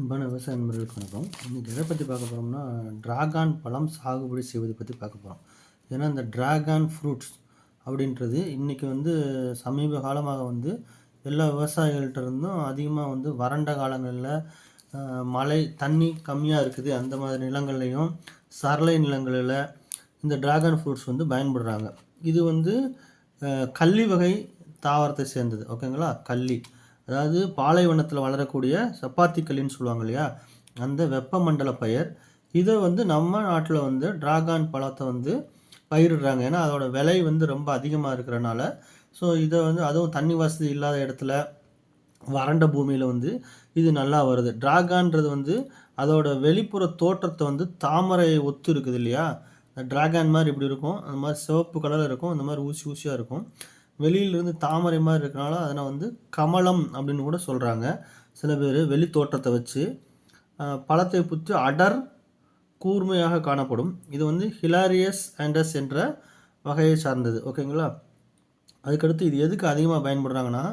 அன்பான விவசாய நண்பர்களுக்கு வணக்கம். இன்றைக்கி எதை பற்றி பார்க்க போகிறோம்னா டிராகான் பழம் சாகுபடி செய்வதை பற்றி பார்க்க போகிறோம் ஏன்னா இந்த டிராகான் ஃப்ரூட்ஸ் அப்படின்றது இன்றைக்கி வந்து சமீப காலமாக வந்து எல்லா விவசாயிகள்கிட்ட இருந்தும் அதிகமாக வந்து வறண்ட காலங்களில் மழை தண்ணி கம்மியாக இருக்குது. அந்த மாதிரி நிலங்கள்லையும் சரளை நிலங்களில் இந்த டிராகன் ஃப்ரூட்ஸ் வந்து பயன்படுறாங்க. இது வந்து கள்ளி வகை தாவரத்தை சேர்ந்தது. ஓகேங்களா? கள்ளி. அதாவது பாலைவனத்தில் வளரக்கூடிய சப்பாத்தி சொல்லுவாங்க இல்லையா? அந்த வெப்பமண்டல பயிர். இதை வந்து நம்ம நாட்டில் வந்து டிராகான் பழத்தை வந்து பயிரிடுறாங்க. ஏன்னா அதோட விலை வந்து ரொம்ப அதிகமாக இருக்கிறனால. ஸோ இதை வந்து அதுவும் தண்ணி வசதி இல்லாத இடத்துல வறண்ட பூமியில் வந்து இது நல்லா வருது. டிராகான்றது வந்து அதோட வெளிப்புற தோற்றத்தை வந்து தாமரை ஒத்து இருக்குது இல்லையா? டிராகன் மாதிரி இப்படி இருக்கும். அந்த மாதிரி சிவப்பு கலரில் இருக்கும். அந்த மாதிரி ஊசி ஊசியாக இருக்கும். வெளியிலிருந்து தாமரை மாதிரி இருக்கனால அதனை வந்து கமலம் அப்படின்னு கூட சொல்கிறாங்க சில பேர் வெளி தோற்றத்தை வச்சு பழத்தை புத்து அடர் கூர்மையாக காணப்படும். இது வந்து ஹிலாரியஸ் ஆண்டஸ் என்ற வகையை சார்ந்தது. ஓகேங்களா? அதுக்கடுத்து இது எதுக்கு அதிகமாக பயன்படுறாங்கன்னா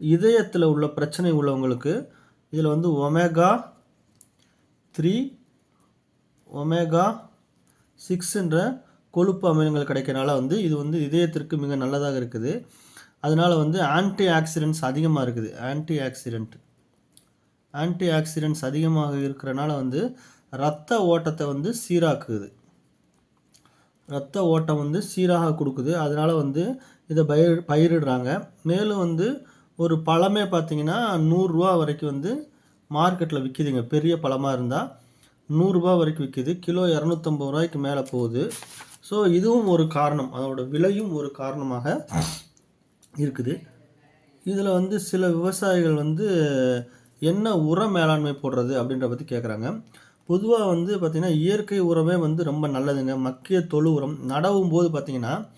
இதயத்தில் உள்ள பிரச்சனை உள்ளவங்களுக்கு இதில் வந்து ஒமேகா த்ரீ ஒமேகா சிக்ஸ் என்ற கொழுப்பு அமிலங்கள் கிடைக்கிறனால வந்து இது வந்து இதயத்திற்கு மிக நல்லதாக இருக்குது. அதனால் வந்து ஆன்டி ஆக்சிடென்ட்ஸ் அதிகமாக இருக்குது. ஆன்டி ஆக்சிடென்ட் ஆன்டி ஆக்சிடென்ட்ஸ் அதிகமாக இருக்கிறனால வந்து ரத்த ஓட்டத்தை வந்து சீராக்குது. ரத்த ஓட்டம் வந்து சீராக கொடுக்குது. அதனால் வந்து இதை பயிர் பயிரிடுறாங்க. மேலும் வந்து ஒரு பழமே பார்த்திங்கன்னா நூறுரூவா வரைக்கும் வந்து மார்க்கெட்டில் விற்கிதுங்க பெரிய பழமாக இருந்தால் நூறுரூபா வரைக்கும் விற்கிது கிலோ இரநூத்தம்பது ரூபாய்க்கு மேலே போகுது. ஸோ இதுவும் ஒரு காரணம். அதோட விலையும் ஒரு காரணமாக இருக்குது. இதில் வந்து சில விவசாயிகள் வந்து என்ன உர மேலாண்மை போடுறது அப்படின்ற பற்றி கேட்குறாங்க பொதுவாக வந்து பார்த்திங்கன்னா இயற்கை உரமே வந்து ரொம்ப நல்லதுங்க. மக்கிய தொழு உரம். நடவும் போது பார்த்திங்கன்னா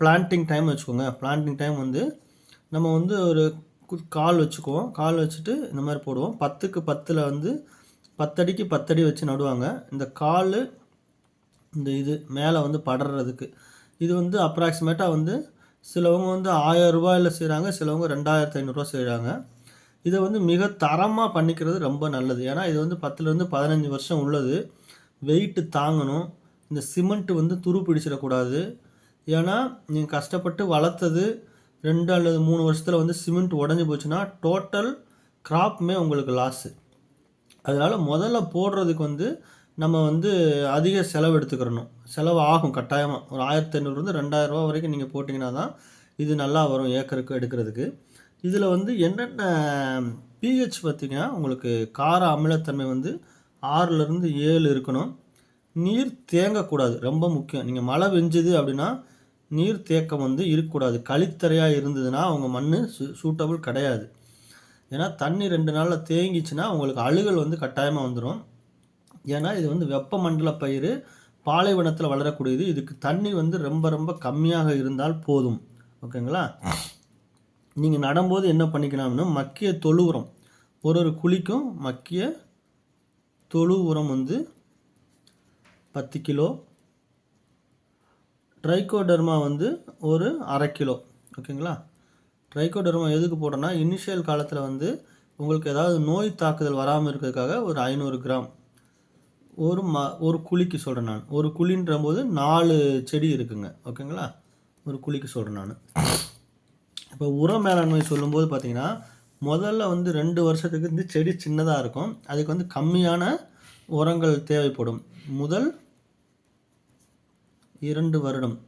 பிளான்டிங் டைம் வச்சுக்கோங்க. பிளான்டிங் டைம் வந்து நம்ம வந்து ஒரு கு- கால் வச்சுக்குவோம். கால் வச்சுட்டு இந்த மாதிரி போடுவோம். பத்துக்கு பத்தில் வந்து பத்தடிக்கு பத்தடி வச்சு நடுவாங்க. இந்த கால் இந்த இது மேலே வந்து படுறதுக்கு இது வந்து அப்ராக்சிமேட்டாக வந்து சிலவங்க வந்து ஆயிரம் ரூபாயில் செய்கிறாங்க சிலவங்க ரெண்டாயிரத்து ஐநூறுரூவா செய்கிறாங்க இதை வந்து மிக தரமாக பண்ணிக்கிறது ரொம்ப நல்லது. ஏன்னா இது வந்து பத்துலேருந்து பதினஞ்சு வருஷம் உள்ளது. வெயிட்டு தாங்கணும். இந்த சிமெண்ட்டு வந்து துரு பிடிச்சிடக்கூடாது. ஏன்னா நீங்கள் கஷ்டப்பட்டு வளர்த்தது ரெண்டு அல்லது மூணு வருஷத்தில் வந்து சிமெண்ட் உடஞ்சி போச்சுன்னா டோட்டல் கிராப்புமே உங்களுக்கு லாஸு அதனால் முதல்ல போடுறதுக்கு வந்து நம்ம வந்து அதிக செலவு எடுத்துக்கிறணும். செலவு ஆகும் கட்டாயமாக ஒரு ஆயிரத்தி ஐநூறுலேருந்து ரெண்டாயிரரூவா வரைக்கும் நீங்கள் போட்டிங்கன்னா தான் இது நல்லா வரும் ஏக்கருக்கு எடுக்கிறதுக்கு. இதில் வந்து என்னென்ன பிஹெச் பார்த்தீங்கன்னா உங்களுக்கு கார அமிலத்தன்மை வந்து ஆறுலேருந்து ஏழு இருக்கணும். நீர் தேங்கக்கூடாது. ரொம்ப முக்கியம். நீங்கள் மழை வெஞ்சுது அப்படின்னா நீர் தேக்கம் வந்து இருக்கக்கூடாது. கழித்தறையாக இருந்ததுன்னா அவங்க மண் சூட்டபுள் சூட்டபிள் கிடையாது. ஏன்னா தண்ணி ரெண்டு நாளில் தேங்கிச்சுன்னா உங்களுக்கு அழுகல் வந்து கட்டாயமாக வந்துடும் ஏன்னா இது வந்து வெப்பமண்டல பயிர் பாலைவனத்தில் வளரக்கூடியது. இதுக்கு தண்ணி வந்து ரொம்ப ரொம்ப கம்மியாக இருந்தால் போதும். ஓகேங்களா? நீங்கள் நடும்போது என்ன பண்ணிக்கலாம்னா மக்கிய தொழு உரம். ஒரு ஒரு குழிக்கும் மக்கிய தொழு உரம் வந்து பத்து கிலோ. ட்ரைகோடர்மா வந்து ஒரு அரை கிலோ. ஓகேங்களா? ட்ரைகோடர்மா எதுக்கு போடுறோன்னா இனிஷியல் காலத்தில் வந்து உங்களுக்கு ஏதாவது நோய் தாக்குதல் வராமல் இருக்கிறதுக்காக ஒரு ஐநூறு கிராம். ஒரு ம ஒரு குழிக்கு சொல்கிறேன் நான். ஒரு குழின்ற போது நாலு செடி இருக்குங்க. ஓகேங்களா? ஒரு குழிக்கு சொல்கிறேன் நான். இப்போ உர மேலாண்மை சொல்லும்போது பார்த்தீங்கன்னா முதல்ல வந்து ரெண்டு வருஷத்துக்கு வந்து செடி சின்னதாக இருக்கும். அதுக்கு வந்து கம்மியான உரங்கள் தேவைப்படும். முதல் இரண்டு வருடம்.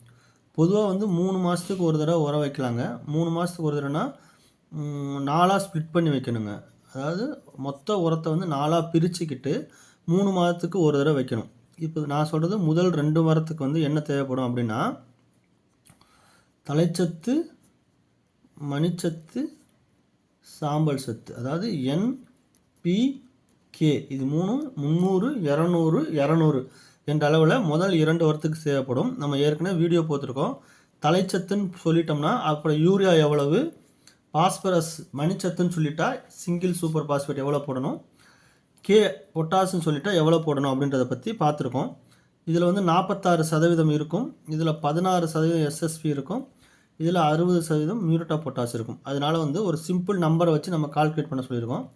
பொதுவாக வந்து மூணு மாதத்துக்கு ஒரு தடவை உரம் வைக்கலாங்க. மூணு மாதத்துக்கு ஒரு தடவைனா நாலாக ஸ்ப்ளிட் பண்ணி வைக்கணுங்க. அதாவது மொத்த உரத்தை வந்து நாலாக பிரிச்சுக்கிட்டு மூணு மாதத்துக்கு ஒரு தடவை வைக்கணும். இப்போ நான் சொல்கிறது முதல் ரெண்டு வாரத்துக்கு வந்து என்ன தேவைப்படும் அப்படின்னா தலைச்சத்து மணிச்சத்து சாம்பல் சத்து. அதாவது என் பி கே இது மூணும் முந்நூறு இரநூறு இரநூறு. என்ற அளவில் முதல் இரண்டு வாரத்துக்கு தேவைப்படும். நம்ம ஏற்கனவே வீடியோ போட்டிருக்கோம். தலைச்சத்துன்னு சொல்லிட்டோம்னா அப்புறம் யூரியா எவ்வளவு பாஸ்பரஸ் மணிச்சத்துன்னு சொல்லிட்டா சிங்கிள் சூப்பர் பாஸ்பேட் எவ்வளோ போடணும் கே பொட்டாசுன்னு சொல்லிட்டா எவ்வளோ போடணும் அப்படின்றத பற்றி பார்த்துருக்கோம். இதில் வந்து நாற்பத்தாறு சதவீதம் இருக்கும். இதில் பதினாறு சதவீதம் எஸ்எஸ்பி இருக்கும். இதில் அறுபது சதவீதம் மியூரட்டா பொட்டாஸ் இருக்கும். அதனால் வந்து ஒரு சிம்பிள் நம்பரை வச்சு நம்ம கால்குலேட் பண்ண சொல்லியிருக்கோம்.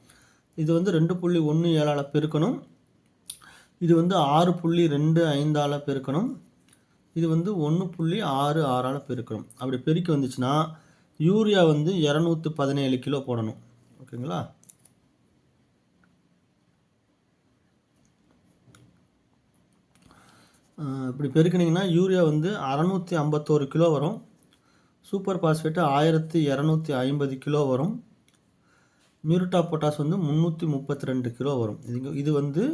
இது வந்து ரெண்டு புள்ளி ஒன்று ஏழால் பெருக்கணும். இது வந்து ஆறு புள்ளி ரெண்டு ஐந்தால் பெருக்கணும். இது வந்து ஒன்று புள்ளி ஆறு ஆறால் பெருக்கணும். அப்படி பெருக்கி வந்துச்சுன்னா யூரியா வந்து இரநூத்தி பதினேழு கிலோ போடணும். ஓகேங்களா? இப்படி பெருக்கினீங்கன்னா யூரியா வந்து அறநூற்றி ஐம்பத்தோரு கிலோ வரும். சூப்பர் பாஸ்பேட்டு ஆயிரத்தி இரநூத்தி ஐம்பது கிலோ வரும். மியூரிட்டா பொட்டாஸ் வந்து முந்நூற்றி முப்பத்தி ரெண்டு கிலோ வரும். இது இது வந்து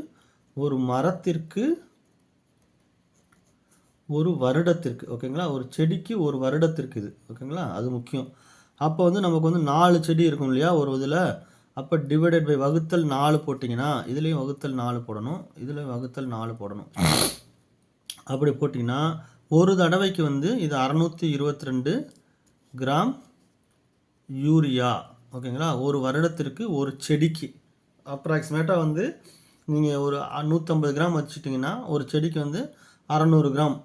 ஒரு மரத்திற்கு ஒரு வருடத்திற்கு ஓகேங்களா? ஒரு செடிக்கு ஒரு வருடத்திற்கு இது ஓகேங்களா? அது முக்கியம். அப்போ வந்து நமக்கு வந்து நாலு செடி இருக்கும் இல்லையா ஒரு இதில்? அப்போ டிவைடட் பை வகுத்தல் நாலு போட்டிங்கன்னா இதுலேயும் வகுத்தல் நாலு போடணும் இதுலேயும் வகுத்தல் நாலு போடணும். அப்படி போட்டிங்கன்னா ஒரு தடவைக்கு வந்து இது அறநூற்றி இருபத்தி ரெண்டு கிராம் யூரியா ஓகேங்களா? ஒரு வருடத்திற்கு ஒரு செடிக்கு அப்ராக்சிமேட்டாக வந்து நீங்கள் ஒரு நூற்றம்பது கிராம் வச்சுட்டிங்கன்னா ஒரு செடிக்கு வந்து அறநூறு கிராம்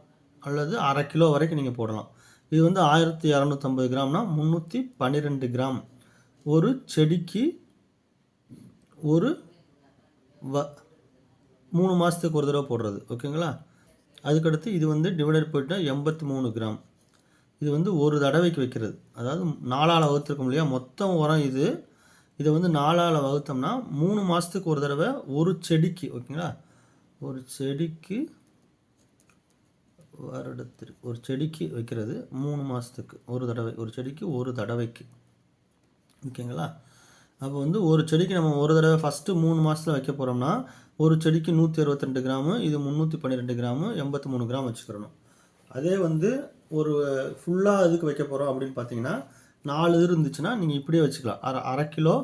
அல்லது அரை கிலோ வரைக்கும் நீங்கள் போடலாம். இது வந்து ஆயிரத்தி இரநூத்தம்பது கிராம்னா முந்நூற்றி பன்னிரெண்டு கிராம். ஒரு செடிக்கு ஒரு வ மூணு மாதத்துக்கு ஒரு தடவை போடுறது ஓகேங்களா? அதுக்கடுத்து இது வந்து டிவைடட் போயிட்டால் எண்பத்தி மூணு கிராம். இது வந்து ஒரு தடவைக்கு வைக்கிறது. அதாவது நாலால் வகுத்துருக்கோம் இல்லையா? மொத்தம் உரம் இது இதை வந்து நாலால் வகுத்தோம்னா மூணு மாதத்துக்கு ஒரு தடவை ஒரு செடிக்கு ஓகேங்களா? ஒரு செடிக்கு வருடத்திற்கு ஒரு செடிக்கு வைக்கிறது மூணு மாதத்துக்கு ஒரு தடவை ஒரு செடிக்கு ஒரு தடவைக்கு ஓகேங்களா? அப்போ வந்து ஒரு செடிக்கு நம்ம ஒரு தடவை ஃபஸ்ட்டு மூணு மாதத்தில் வைக்க போகிறோம்னா ஒரு செடிக்கு நூற்றி அறுபத்திரெண்டு கிராமு இது முந்நூற்றி பன்னிரெண்டு கிராமு எண்பத்தி மூணு கிராம் வச்சுக்கிறணும். அதே வந்து ஒரு ஃபுல்லாக அதுக்கு வைக்க போகிறோம் அப்படின்னு பார்த்தீங்கன்னா நாலு இது இருந்துச்சுன்னா நீங்கள் இப்படியே வச்சுக்கலாம். அரை அரை கிலோ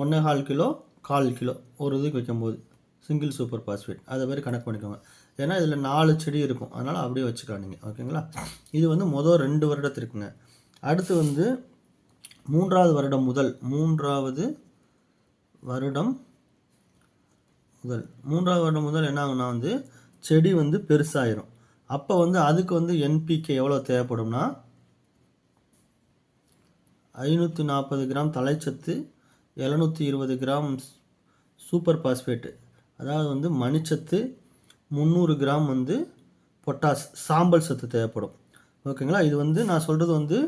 ஒன்றே கால் கிலோ கால் கிலோ ஒரு இதுக்கு வைக்கும்போது. சிங்கிள் சூப்பர் பாஸ்பேட் அதை மாதிரி கணக்கு பண்ணிக்கோங்க. ஏன்னா இதில் நாலு செடி இருக்கும். அதனால் அப்படியே வச்சுக்கலாம் நீங்கள் ஓகேங்களா? இது வந்து மொதல் ரெண்டு வருடத்திற்குங்க. அடுத்து வந்து மூன்றாவது வருடம் முதல் மூன்றாவது வருடம் முதல். மூன்றாவது வருடம் முதல் என்ன ஆகும்னா வந்து செடி வந்து பெருசாயிரும். அப்போ வந்து அதுக்கு வந்து என்பிகே எவ்வளோ தேவைப்படும்னா ஐநூற்றி நாற்பது கிராம் தலைச்சத்து எழுநூற்றி இருபது கிராம் சூப்பர் பாஸ்பேட்டு அதாவது வந்து மணிச்சத்து முந்நூறு கிராம் வந்து பொட்டாஸ் சாம்பல் சத்து தேவைப்படும். ஓகேங்களா இது வந்து நான் சொல்கிறது வந்து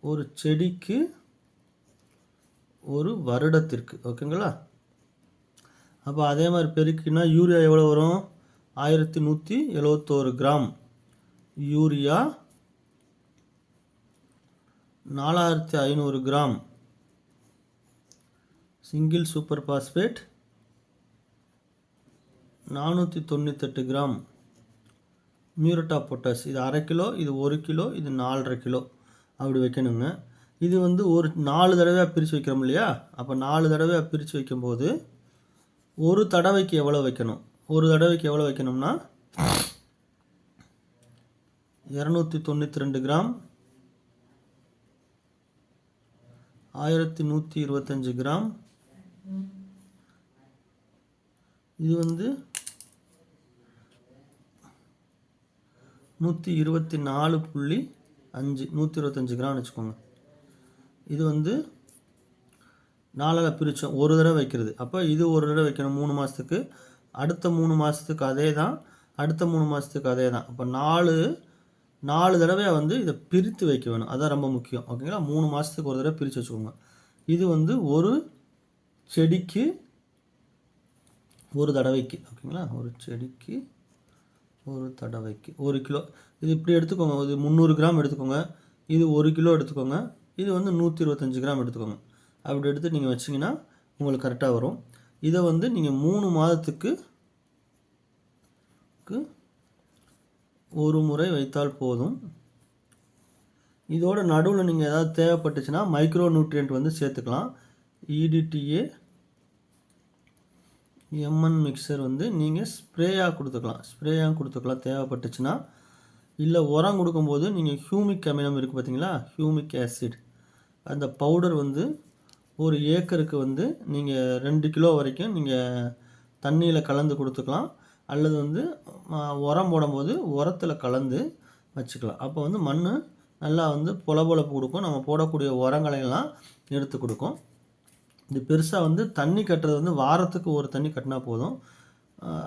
ஒரு செடிக்கு ஒரு வருடத்திற்கு. ஓகேங்களா அப்போ அதே மாதிரி பெருக்கினா யூரியா எவ்வளோ வரும்? ஆயிரத்தி நூற்றி எழுவத்தோரு கிராம். யூரியா நாலாயிரத்தி ஐநூறு கிராம் சிங்கிள் சூப்பர் பாஸ்பேட் நானூற்றி தொண்ணூத்தெட்டு கிராம் மியூரட்டா பொட்டாஸ் இது அரை கிலோ இது ஒரு கிலோ இது நாலரை கிலோ. அப்படி வைக்கணுங்க. இது வந்து ஒரு நாலு தடவையாக பிரித்து வைக்கிறோம் இல்லையா? அப்போ நாலு தடவையாக பிரித்து வைக்கும்போது ஒரு தடவைக்கு எவ்வளோ வைக்கணும்? ஒரு தடவைக்கு எவ்வளோ வைக்கணும்னா இரநூத்தி தொண்ணூற்றி ரெண்டு கிராம் ஆயிரத்தி நூற்றி இருபத்தஞ்சு கிராம். இது வந்து நூற்றி இருபத்தி நாலு புள்ளி அஞ்சு நூற்றி இருபத்தஞ்சு கிராம்னு வச்சுக்கோங்க. இது வந்து நாளாக பிரித்தோம் ஒரு தடவை வைக்கிறது. அப்போ இது ஒரு தடவை வைக்கணும் மூணு மாதத்துக்கு அடுத்த மூணு மாதத்துக்கு அதே தான் அடுத்த மூணு மாதத்துக்கு அதே தான் அப்போ நாலு நாலு தடவையாக வந்து இதை பிரித்து வைக்க வேணும். அதான் ரொம்ப முக்கியம். ஓகேங்களா? மூணு மாதத்துக்கு ஒரு தடவை பிரித்து வச்சுக்கோங்க. இது வந்து ஒரு செடிக்கு ஒரு தடவைக்கு. ஓகேங்களா? ஒரு செடிக்கு ஒரு தடவைக்கு. ஒரு கிலோ. இது இப்படி எடுத்துக்கோங்க. இது முந்நூறு கிராம் எடுத்துக்கோங்க. இது ஒரு கிலோ எடுத்துக்கோங்க. இது வந்து நூற்றி இருபத்தஞ்சி கிராம் எடுத்துக்கோங்க. அப்படி எடுத்து நீங்கள் வச்சிங்கன்னா உங்களுக்கு கரெக்டாக வரும். இதை வந்து நீங்கள் மூணு மாதத்துக்கு ஒரு முறை வைத்தால் போதும். இதோட நடுவில் நீங்கள் ஏதாவது தேவைப்பட்டுச்சுன்னா மைக்ரோ நியூட்ரியன்ட் வந்து சேர்த்துக்கலாம். இடிடிஏ எம்என் மிக்சர் வந்து நீங்கள் ஸ்ப்ரேயாக கொடுத்துக்கலாம். ஸ்ப்ரேயாக கொடுத்துக்கலாம் தேவைப்பட்டுச்சுன்னா. இல்லை உரம் கொடுக்கும்போது நீங்கள் ஹியூமிக் அமிலம் இருக்குது பார்த்தீங்களா ஹியூமிக் ஆசிட். அந்த பவுடர் வந்து ஒரு ஏக்கருக்கு வந்து நீங்கள் ரெண்டு கிலோ வரைக்கும் நீங்கள் தண்ணியில் கலந்து கொடுத்துக்கலாம். அல்லது வந்து உரம் போடும்போது உரத்தில் கலந்து வச்சுக்கலாம். அப்போ வந்து மண் நல்லா வந்து பொலபொலப்பு கொடுக்கும். நம்ம போடக்கூடிய உரங்களையெல்லாம் எடுத்து கொடுக்கும். இது பெருசாக வந்து தண்ணி கட்டுறது வந்து வாரத்துக்கு ஒரு தண்ணி கட்டினா போதும்.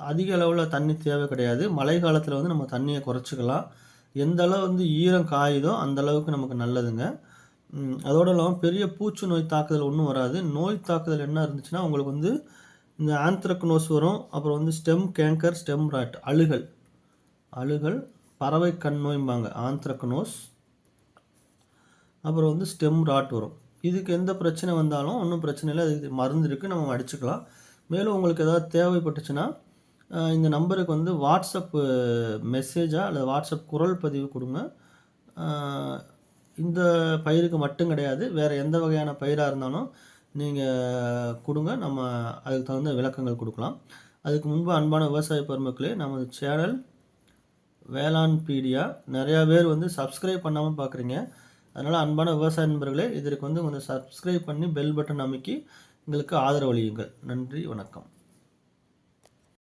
அதிக அளவில் தண்ணி தேவை கிடையாது. மழை காலத்தில் வந்து நம்ம தண்ணியை குறைச்சிக்கலாம். எந்த அளவு வந்து ஈரம் காயுதோ அந்த அளவுக்கு நமக்கு நல்லதுங்க. அதோடு இல்லாமல் பெரிய பூச்சி நோய் தாக்குதல் ஒன்றும் வராது. நோய் தாக்குதல் என்ன இருந்துச்சுன்னா உங்களுக்கு வந்து இந்த ஆந்த்ரக்னோஸ் வரும் அப்புறம் வந்து ஸ்டெம் கேங்கர் ஸ்டெம் ராட் அழுகல். அழுகல் பறவை கண் நோய்ம்பாங்க ஆந்த்ரக்னோஸ். அப்புறம் வந்து ஸ்டெம் ராட் வரும். இதுக்கு எந்த பிரச்சனை வந்தாலும் ஒன்றும் பிரச்சனை இல்லை அது மருந்து இருக்குது நம்ம அடிச்சுக்கலாம். மேலும் உங்களுக்கு ஏதாவது தேவைப்பட்டுச்சுன்னா இந்த நம்பருக்கு வந்து வாட்ஸ்அப் மெசேஜாக அல்லது வாட்ஸ்அப் குரல் பதிவு கொடுங்க. இந்த பயிருக்கு மட்டும் கிடையாது வேறு எந்த வகையான பயிராக இருந்தாலும் நீங்கள் கொடுங்க. நம்ம அதுக்கு தகுந்த விளக்கங்கள் கொடுக்கலாம். அதுக்கு முன்பு அன்பான விவசாய பெருமக்களே நமது சேனல் வேளாண் பீடியா. நிறையா பேர் வந்து சப்ஸ்கிரைப் பண்ணாமல் பார்க்குறீங்க அதனால் அன்பான விவசாய நண்பர்களே இதற்கு வந்து கொஞ்சம் சப்ஸ்கிரைப் பண்ணி பெல் பட்டன் அமைக்கி எங்களுக்கு ஆதரவு அளியுங்கள். நன்றி வணக்கம்.